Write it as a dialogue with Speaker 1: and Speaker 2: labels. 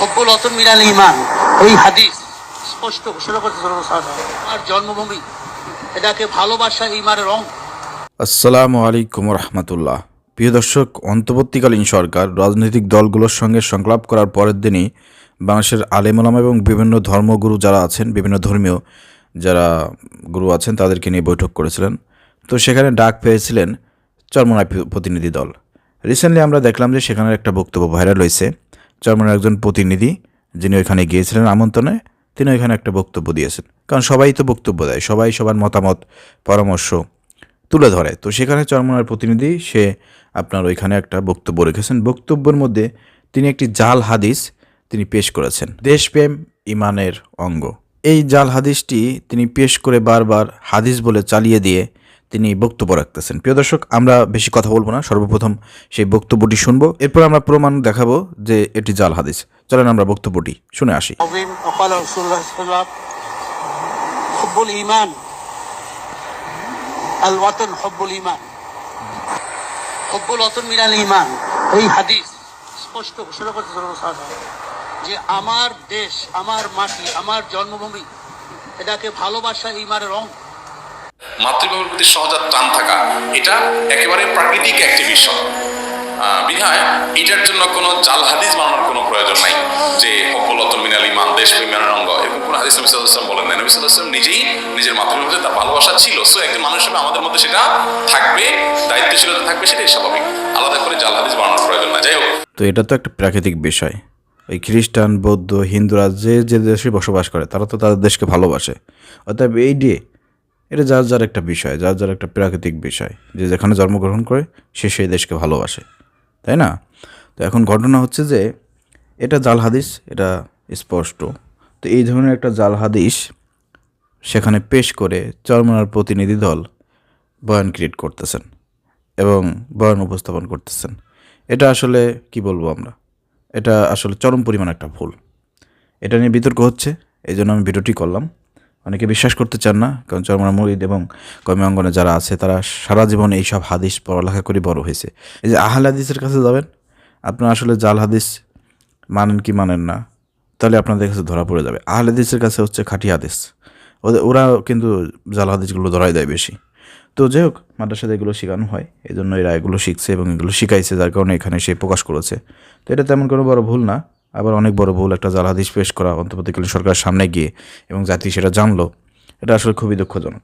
Speaker 1: হব্বুল অতন মিনাল ইমান। এই হাদিস স্পষ্ট ঘোষণা করতে আমার জন্মভূমি, এটাকে ভালোবাসা ইমানের অঙ্গ।
Speaker 2: আসসালামু আলাইকুম রহমতুল্লাহ। প্রিয় দর্শক, অন্তর্বর্তীকালীন সরকার রাজনৈতিক দলগুলোর সঙ্গে সংলাপ করার পরের দিনই বাংলাদেশের আলেমুলামা এবং বিভিন্ন ধর্মগুরু যারা আছেন, বিভিন্ন ধর্মীয় যারা গুরু আছেন, তাদেরকে নিয়ে বৈঠক করেছিলেন। তো সেখানে ডাক পেয়েছিলেন চরমনায় প্রতিনিধি দল। রিসেন্টলি আমরা দেখলাম যে সেখানে একটা বক্তব্য ভাইরাল হয়েছে। চরমনার একজন প্রতিনিধি যিনি ওইখানে গিয়েছিলেন আমন্ত্রণে, তিনি ওইখানে একটা বক্তব্য দিয়েছেন। কারণ সবাই তো বক্তব্য দেয়, সবাই সবার মতামত, পরামর্শ তুলে ধরে। তো সেখানে চরমনার প্রতিনিধি, সে আপনার ওইখানে একটা বক্তব্য রেখেছেন। বক্তব্যের মধ্যে তিনি একটি জাল হাদিস তিনি পেশ করেছেন, দেশপ্রেম ইমানের অঙ্গ। এই জাল হাদিসটি তিনি পেশ করে বারবার হাদিস বলে চালিয়ে দিয়ে তিনি বক্তব্য রাখতেছেন প্রিয় দর্শক আমরা বেশি কথা বলবো না সর্বপ্রথম সেই বক্তব্যটি শুনবো এরপর আমরা প্রমাণ দেখাবো যে এটি জাল হাদিস চলেন আমরা বক্তব্যটি শুনে আসি
Speaker 1: عظيم وقال رسول الله صلى الله عليه وسلم حب الإيمان الوطن حب الإيمان حب الوطن من الإيمان এই হাদিস স্পষ্ট ঘোষণা করতে যে আমার দেশ আমার মাটি আমার জন্মভূমি এটাকে ভালোবাসা ইমানের অঙ্গ
Speaker 3: মাতৃভূমির প্রতি সহজাত টান থাকা, এটা একেবারে প্রাকৃতিক একটি বিষয় বিধায় এটার জন্য কোনো জাল হাদিস বানানোর কোনো প্রয়োজন নাই যে হকলত মিনাল ইমান দেশ প্রেমের অঙ্গ। এরকম কোনো হাদিস নবী আলাইহি বলেন না নবী আলাইহি নিজেই নিজের মাতৃভূমির তার ভালোবাসা ছিল। সো একজন মানুষ হিসেবে আমাদের মধ্যে সেটা থাকবে, দায়িত্বশীলতা থাকবে, সেটাই স্বাভাবিক। আলাদা করে জাল হাদিস বানানোর প্রয়োজন না যাই হোক।
Speaker 2: তো এটা তো একটা প্রাকৃতিক বিষয়। এই খ্রিস্টান, বৌদ্ধ, হিন্দুরা যে যে দেশে বসবাস করে, তারা তো তাদের দেশকে ভালোবাসে। অর্থাৎ এই ডে এটা যার যার একটা বিষয়, যার যার একটা প্রাকৃতিক বিষয়। যে যেখানে জন্মগ্রহণ করে, সে সেই দেশকে ভালোবাসে। তাই না? তো এখন ঘটনা হচ্ছে যে, এটা জাল হাদিস, এটা স্পষ্ট। তো এই ধরনের একটা জাল হাদিস সেখানে পেশ করে চরমনার প্রতিনিধি দল বয়ান ক্রিয়েট করতেছেন এবং বয়ান উপস্থাপন করতেছেন। এটা আসলে কি বলব আমরা? এটা আসলে চরম পরিমাণ একটা ভুল। এটা নিয়ে বিতর্ক হচ্ছে, এই জন্য আমি ভিডিওটি করলাম। অনেকে বিশ্বাস করতে চান না, কারণ চরমরা মরিদ এবং কর্মী অঙ্গনে যারা আছে, তারা সারা জীবন এইসব হাদিস পড়ালেখা করে বড় হয়েছে। এই যে আহল হাদিসের কাছে যাবেন, আপনারা আসলে জাল হাদিস মানেন কি মানেন না, তাহলে আপনাদের কাছে ধরা পড়ে যাবে। আহল হাদিসের কাছে হচ্ছে খাঁটি হাদিস। ওদের ওরা কিন্তু জাল হাদিসগুলো ধরাই দেয় বেশি। তো যাই হোক, মাদ্রাসাতে এগুলো শেখানো হয় এই জন্য এরা এগুলো শিখছে এবং এগুলো শিখাইছে, যার কারণে এখানে সে প্রকাশ করেছে। তো এটা তেমন কোনো বড় ভুল না। আবার অনেক বড় ভুল একটা জাল হাদিস পেশ করা অন্তর্বর্তীকালীন সরকারের সামনে গিয়ে এবং জাতি সেটা জানলো, এটা আসলে খুবই দুঃখজনক।